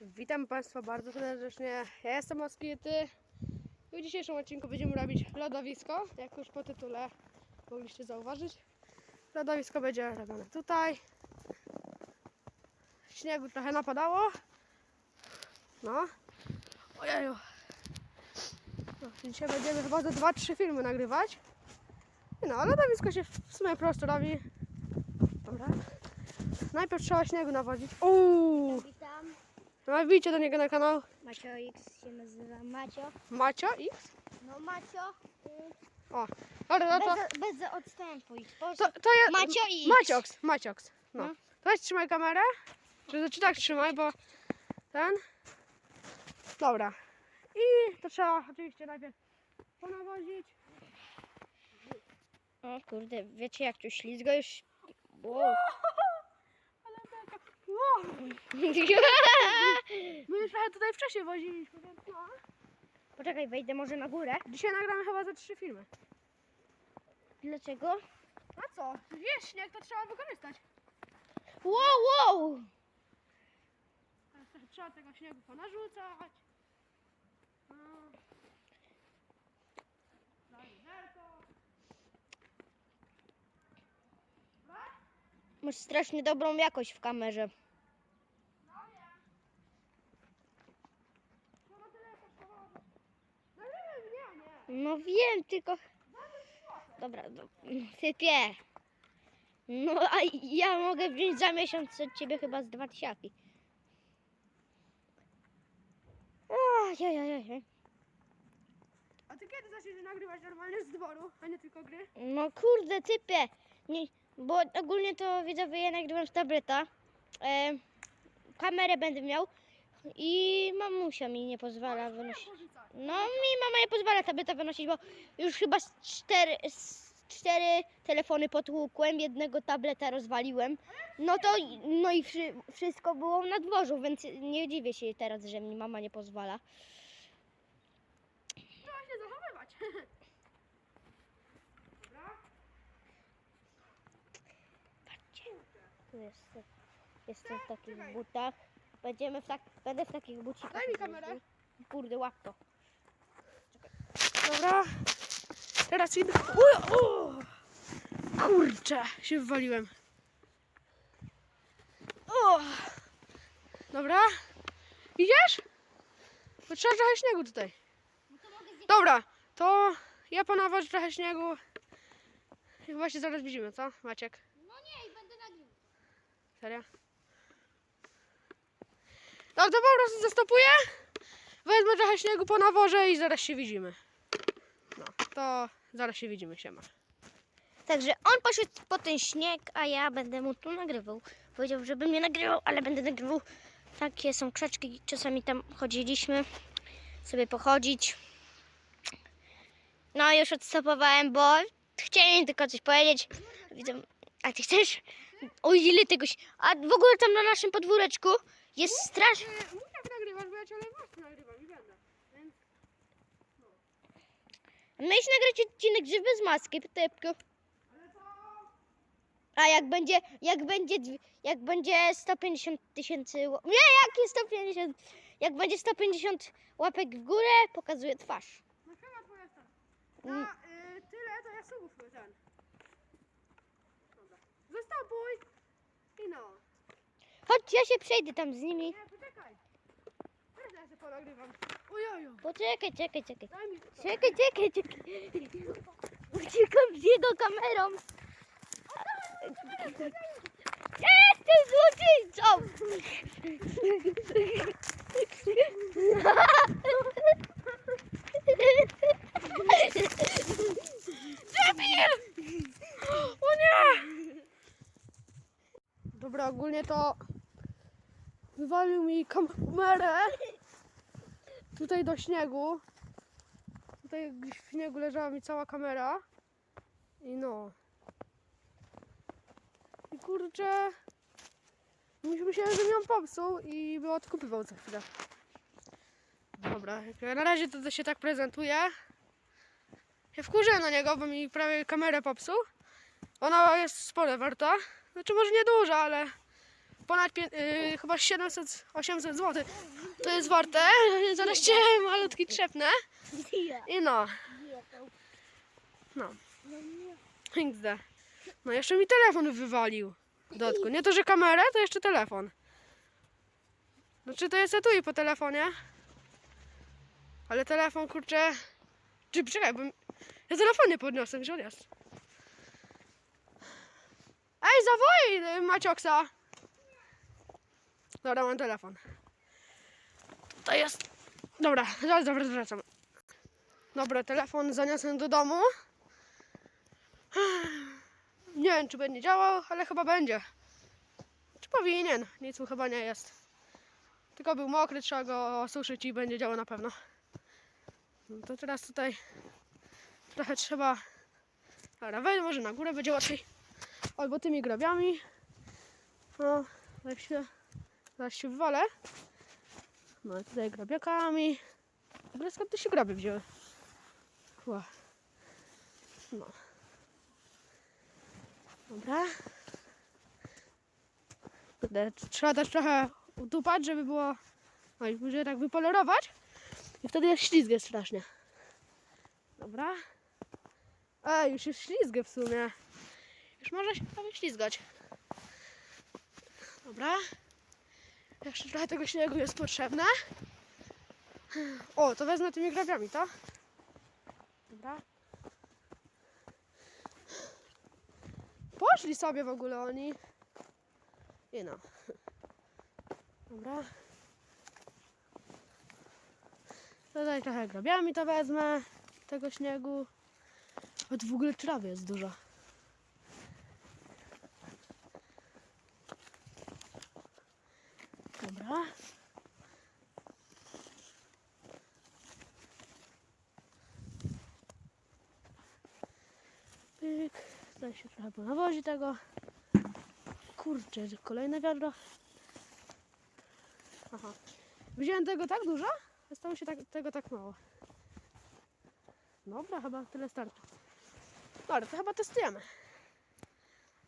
Witam Państwa bardzo serdecznie. Ja jestem Moskity i w dzisiejszym odcinku będziemy robić lodowisko, jak już po tytule mogliście zauważyć. Lodowisko będzie robione tutaj. Śniegu trochę napadało. No. Ojeju. No, dzisiaj będziemy chyba ze 2-3 filmy nagrywać. No, lodowisko się w sumie prosto robi. Dobra. Najpierw trzeba śniegu nawodzić. Uuu. No wbijcie do niego na kanał Macio X się nazywa Macio. Macio X. No Macio. O, dobra, no to, Bez, bez odstępu. i to, to jest Macio X. Maciox, Maciox. No. No. To jest trzymaj kamerę. Czy, czy tak trzymaj, bo ten. Dobra. I to trzeba oczywiście najpierw ponawozić. O kurde, wiecie jak tu ślizgo już. Wow. My już trochę tutaj wcześniej woziliśmy, więc no. Poczekaj, wejdę może na górę. Dzisiaj nagramy chyba ze trzy filmy. Dlaczego? A co? Jest śnieg, to trzeba wykorzystać. Wow, wow! Teraz trochę trzeba tego śniegu ponarzucać. No. Masz strasznie dobrą jakość w kamerze. No na tyle kosztowało. No nie wiem, nie, nie. No wiem, tylko. Dobra, no, typie. No a ja mogę wziąć za miesiąc od ciebie chyba z dwa tysiaki. Ojej, A ty kiedy zaczniesz nagrywać normalnie z dworu, a nie tylko gry? No kurde, typie. Nie, bo ogólnie to widzowie ja nagrywam z tableta. E, kamerę będę miał i mamusia mi nie pozwala wynosić. No mi mama nie pozwala tableta wynosić, bo już chyba z cztery, z cztery telefony potłukłem, jednego tableta rozwaliłem. No to no i wszy, wszystko było na dworzu, więc nie dziwię się teraz, że mi mama nie pozwala. Trzeba się zachowywać. Dobra. Tu jest, jestem w takich butach. Będziemy w tak, będę w takich bucikach. Daj mi kamerę. Kurde, łap to. Dobra. Teraz idę. Uj, o! Kurczę, się wywaliłem. O! Dobra. Idziesz? Bo trzeba trochę śniegu tutaj. Dobra, to ja ponawożę trochę śniegu. I chyba się zaraz widzimy, co Maciek? No nie, i będę nagrywał. Serio? No to po prostu zastopuję. Wezmę trochę śniegu po naworze i zaraz się widzimy. To zaraz się widzimy, siema. Także on poszedł po ten śnieg, a ja będę mu tu nagrywał. Powiedział, żebym nie nagrywał, ale będę nagrywał. Takie są krzaczki, czasami tam chodziliśmy sobie pochodzić. No już odstopowałem, bo chciałem tylko coś powiedzieć. Widzę, a ty chcesz? O ile tego się... A w ogóle tam na naszym podwóreczku jest straż... Mów jak nagrywasz, bo ja właśnie nagrywam i będę. Więc Miałeś nagrać odcinek, że bez maski, typku. Ale to... A jak będzie, jak będzie, jak będzie 150 tysięcy, nie, jakie 150, jak będzie 150 łapek w górę, pokazuję twarz. No chyba twoja. Mm. Na y, tyle to ja subów ten. Dobra. I no. Chodź, ja się przejdę tam z nimi. Się ponagrywam. Ojojo. Poczekaj, czekaj, czekaj. Daj mi to. Czekaj, czekaj, czekaj. Uciekam z jego kamerą. Ja jestem złoczyńcą! O nie! Dobra, ogólnie to wywalił mi kamerę tutaj do śniegu. Tutaj w śniegu leżała mi cała kamera. I no. I kurczę. Myślałem, że ją popsuł i by odkupywał za chwilę. Dobra, na razie to, to się tak prezentuje. Ja wkurzyłem na niego, bo mi prawie kamerę popsuł. Ona jest spore warta. Znaczy może nie duża, ale ponad yy, chyba 700-800 zł. To jest warte. Zaraz malutki trzepnę. I no, no. XD. No jeszcze mi telefon wywalił. W dodatku. Nie to, że kamerę, to jeszcze telefon. Znaczy to jest etui po telefonie. Ale telefon, kurczę... Czy czekaj, bo... Ja telefon nie podniosłem, gdzie on jest? Ej, zawołaj y, Macioksa! Dobra, mam telefon. To jest... Dobra, zaraz, dobra, wracam. Dobra, telefon zaniosłem do domu. Nie wiem, czy będzie działał, ale chyba będzie. Czy powinien? Nic mu chyba nie jest. Tylko był mokry, trzeba go osuszyć i będzie działał na pewno. No to teraz tutaj trochę trzeba... Dobra, wejdę może na górę, będzie łatwiej. Albo tymi grabiami. No, się... Zaraz się wywalę. No i tutaj grabiakami. W skąd te się graby wzięły? Ła. No. Dobra. Trzeba też trochę utupać, żeby było... No i później tak wypolerować. I wtedy jest ślizgie strasznie. Dobra. Ej, już jest ślizgie w sumie. Już może się prawie ślizgać. Dobra. Jeszcze trochę tego śniegu jest potrzebne. O, to wezmę tymi grabiami, to? Dobra. Poszli sobie w ogóle oni. I no. Dobra. Tutaj trochę grabiami to wezmę. Tego śniegu. Choć w ogóle trawy jest dużo. Dobra. Pyk. Tutaj się trochę ponawozi tego. Kurczę, kolejne wiadro. Aha. Wziąłem tego tak dużo, a stało się tak, tego tak mało. Dobra, chyba tyle starczy. Dobra, to chyba testujemy.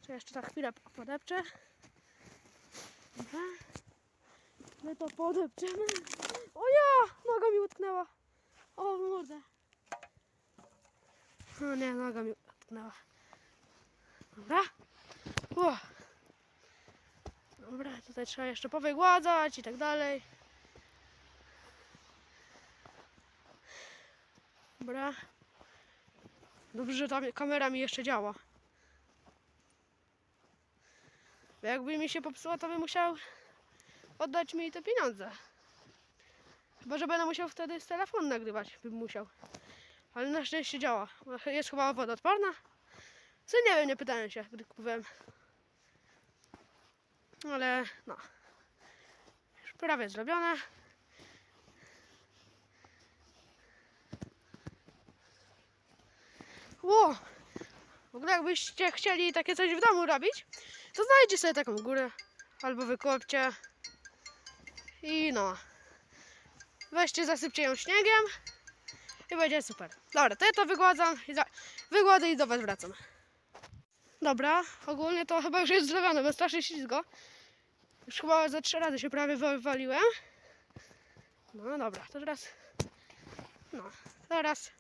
Czy jeszcze tak chwilę podepczę. My to podepczemy. O ja! Noga mi utknęła. O mordę. O nie, noga mi utknęła. Dobra. O. Dobra, tutaj trzeba jeszcze powygładzać i tak dalej. Dobra. Dobrze, że ta mi- kamera mi jeszcze działa. Bo jakby mi się popsuła, to bym musiał oddać mi te pieniądze. Chyba, że będę musiał wtedy z telefonu nagrywać, bym musiał. Ale na szczęście działa. Jest chyba wodoodporna. Co nie wiem, nie pytałem się, gdy kupowałem. Ale no. Już prawie zrobione. Ło! W ogóle jakbyście chcieli takie coś w domu robić, to znajdźcie sobie taką górę. Albo wykopcie. I no. Weźcie, zasypcie ją śniegiem. I będzie super. Dobra, to ja to wygładzam. I za... Wygładzę i do was wracam. Dobra, ogólnie to chyba już jest zrobione, bo strasznie ślizgo. Już chyba za trzy razy się prawie wywaliłem. No dobra, to teraz... No, teraz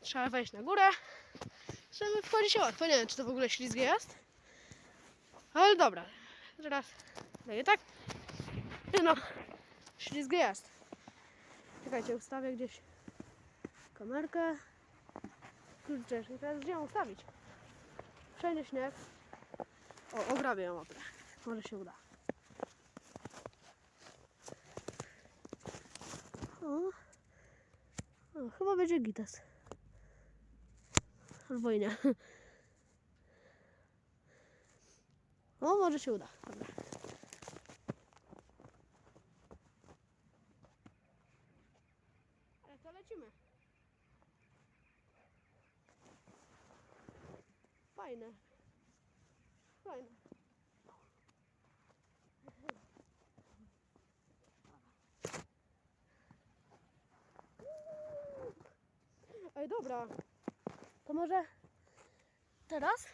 trzeba wejść na górę. Żeby wchodzić łatwo. Nie wiem, czy to w ogóle ślizgie jest. Ale dobra. Teraz daję tak. I no, ślizgie jest. Czekajcie, ustawię gdzieś kamerkę. Kurczę, teraz gdzie ją ustawić? Wszędzie śnieg. O, ograbię ją oprę. Może się uda. O. o chyba będzie gitas. Albo i nie. O, może się uda. Dobra. Ale to lecimy. Fajne. Fajne. Ej, dobra. To może teraz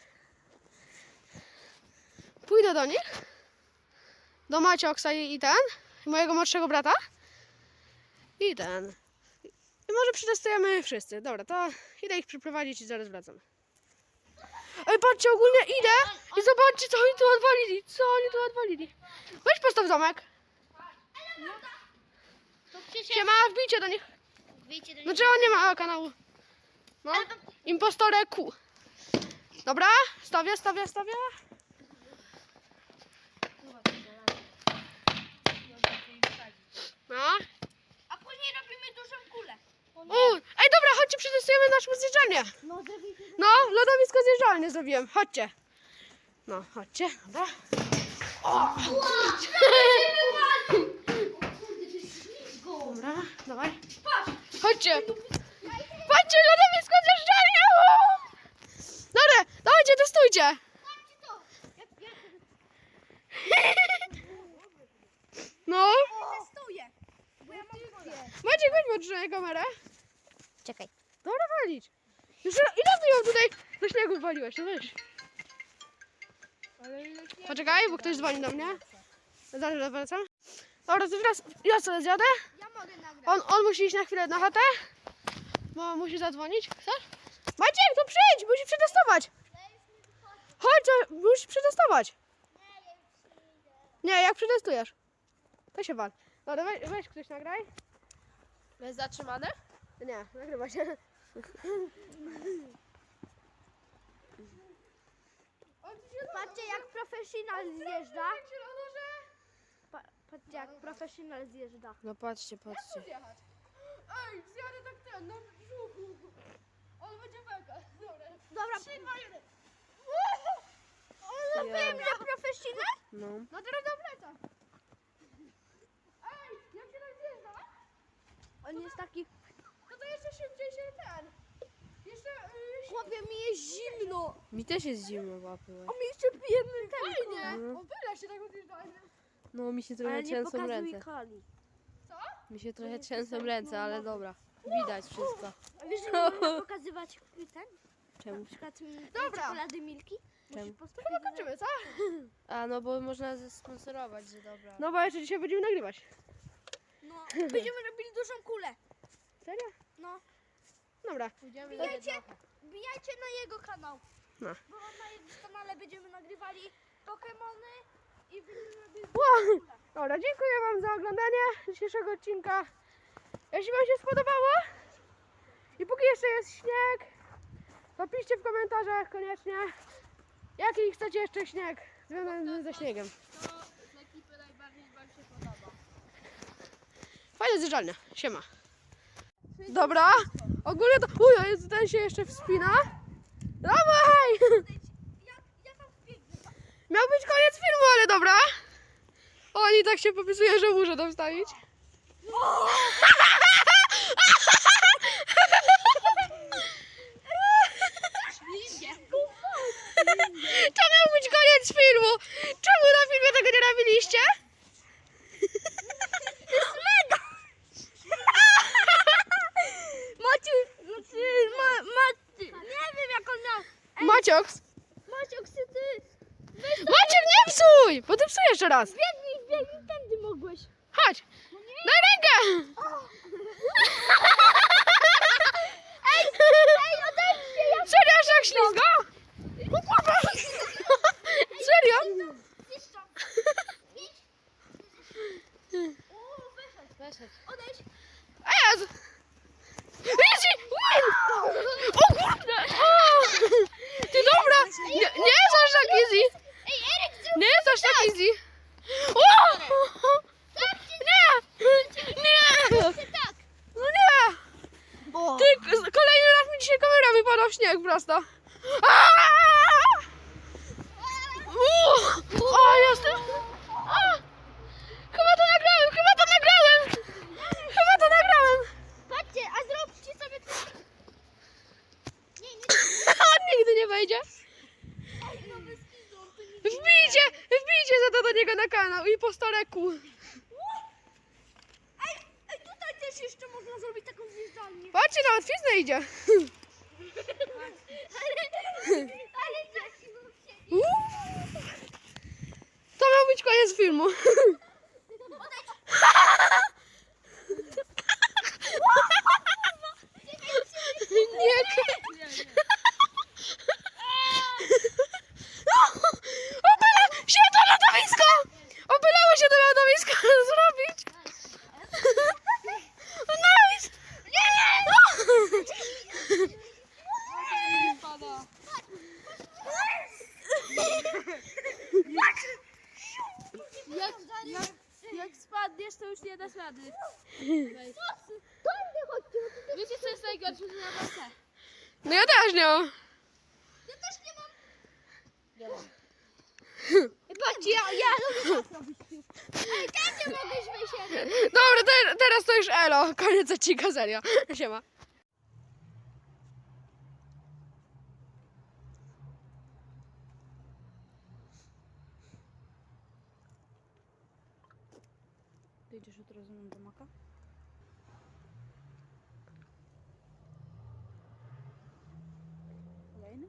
pójdę do nich do Macioksa i, ten, mojego młodszego brata. I ten. I może przetestujemy wszyscy. Dobra, to idę ich przyprowadzić i zaraz wracam. Ej, patrzcie, ogólnie idę i zobaczcie, co oni tu odwalili. Co oni tu odwalili. Weź postaw zamek. To przecież Siema, wbijcie do nich. wyjdzie do Znaczy on nie ma kanału. No. Impostore Q. Dobra, stawię, stawię, stawię. No. A później robimy dużą kulę. U, ej, dobra, chodźcie, przetestujemy naszą zjeżdżalnię. No. No, lodowisko zjeżdżalnie zrobiłem. Chodźcie. No, chodźcie, dobra. O! Dobra, dawaj. Chodźcie. Chodźcie, lodowisko zjeżdżalnia. Dobra, dawajcie, testujcie. No. Testuję. Maciek, podtrzymaj kamerę. Czekaj. Dobra, walić. Już ile ty ją tutaj do śniegu waliłeś? No weź. Poczekaj, bo ktoś dzwoni do mnie. Zaraz wracam. Dobra, to teraz ja sobie zjadę. On, on musi iść na chwilę na chatę. Bo musi zadzwonić. Chcesz? Maciek, to przyjdź, musi przetestować. Chodź, to musisz przetestować. Nie, jak przetestujesz. To się wal. Dobra, weź, weź ktoś nagraj. Jest zatrzymane? Nie, nagrywa się. Patrzcie jak profesjonal zjeżdża. Pa, patrzcie jak profesjonal zjeżdża. No patrzcie, patrzcie. zjechać. Ej, zjadę tak ten, na brzuchu. On będzie. Dobra. Dobra. 3, 2, 1. No wiem, że profesjonal? No. No teraz do. Ej, jak się tak zjeżdża, On jest taki, jeszcze szybciej się ten. Jeszcze... Yy, chłopie mi jest zimno. Mi też jest zimno w łapy. A mi jeszcze pijemy ten fajnie. No. O, wyle się tak odjeżdżanie. No mi się Ale trochę nie trzęsą pokazuj ręce. kali. Mi się trochę trzęsą ręce, ale dobra. Widać wszystko. A wiesz, że nie można pokazywać ten? Czemu? Na przykład mm, Dobra. czekolady Milki? Czemu? Musisz postawić Chyba kończymy, co? A no bo można zesponsorować, że dobra. No bo jeszcze dzisiaj będziemy nagrywać. No, będziemy robili dużą kulę. Serio? No, Dobra. Pójdziemy Bijajcie, bijajcie na jego kanał. No. Bo na jego kanale będziemy nagrywali Pokemony i będziemy Wow. Dobra, dziękuję Wam za oglądanie dzisiejszego odcinka. Jeśli Wam się spodobało i póki jeszcze jest śnieg, to piszcie w komentarzach koniecznie, jaki chcecie jeszcze śnieg związany ze śniegiem. To z ekipy najbardziej Wam się podoba. Fajne zjeżdżalnia, siema. Dobra, ogólnie to... Uj, ten się jeszcze wspina. Dawaj! Tam. Miał być koniec filmu, ale dobra. Oni tak się popisuje, że muszę to wstawić. To miał być koniec filmu. Czemu na filmie tego nie robiliście? Maciu, znaczy, ma, Maciu, nie wiem jak on miał. Macioks. Maciu, chcę ty, Maciek, nie psuj! Bo ty psujesz jeszcze raz. biegnij, biegnij, tędy mogłeś. Chodź. Daj rękę. Ej, odejdźcie, ja Serio, aż tak ślizgo? Serio? zniszczam. Idź. O, wyszedł. Weszedł. Odejdź. Ez! Easy! Win! O kurde! O! Ty dobra! Nie, nie jest aż tak easy! Ej, Eryk, zrób Nie jest aż tak easy! O! Nie! Nie! tak. No nie! Bo... Ty, k- kolejny raz mi dzisiaj kamera wypada w śnieg prosto. O, jestem! A! Chyba to nagrałem, chyba to nagrałem! Chyba to nagrałem! Patrzcie, a zróbcie sobie to. Nie, nie, On nigdy nie wejdzie. Ej, no bez kitu, on tu nie Wbijcie, wbijcie za to do niego na kanał i po storeku. Ej, ej, tutaj też jeszcze można zrobić taką zjeżdżalnię. Patrzcie, nawet fizna idzie. Ale, ale jaki był się... Uuu. To miał być koniec filmu. Nie. Opyla się to lodowisko! Opylało się to lodowisko zrobić! Nice! Nie, Jak, jak, jak spadniesz, to już nie dasz rady. Wiecie co jest najgorsze, że ja mam te. No ja też nie mam. Patrzcie, ja, ja lubię tak robić. Ej, mogłeś wyjść? Dobra, te, teraz to już elo. Koniec odcinka, serio. Siema. Ty idziesz jutro ze mną do maka? Kolejny?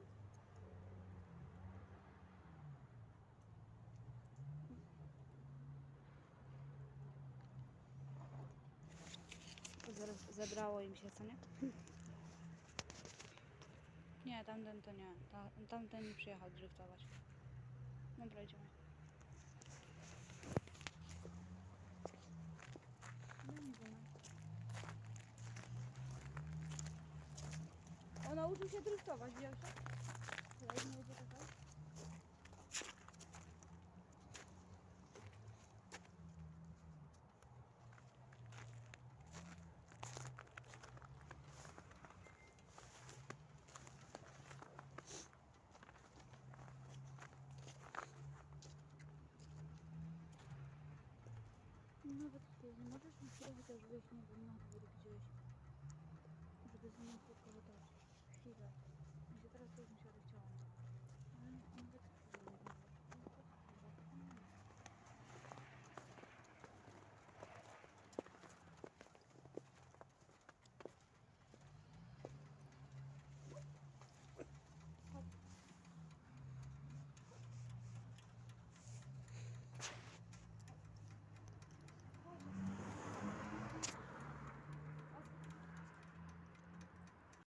Zaraz zebrało im się, co nie? Nie, tamten to nie. Ta, tamten nie przyjechał driftować. Dobra, idziemy. On nauczył się driftować, wiesz? Nawet ty nie możesz mi chwilę chociaż wyjść na na dwór gdzieś, żeby z nim pokorytarz. Chwilę. Mi się teraz już musiała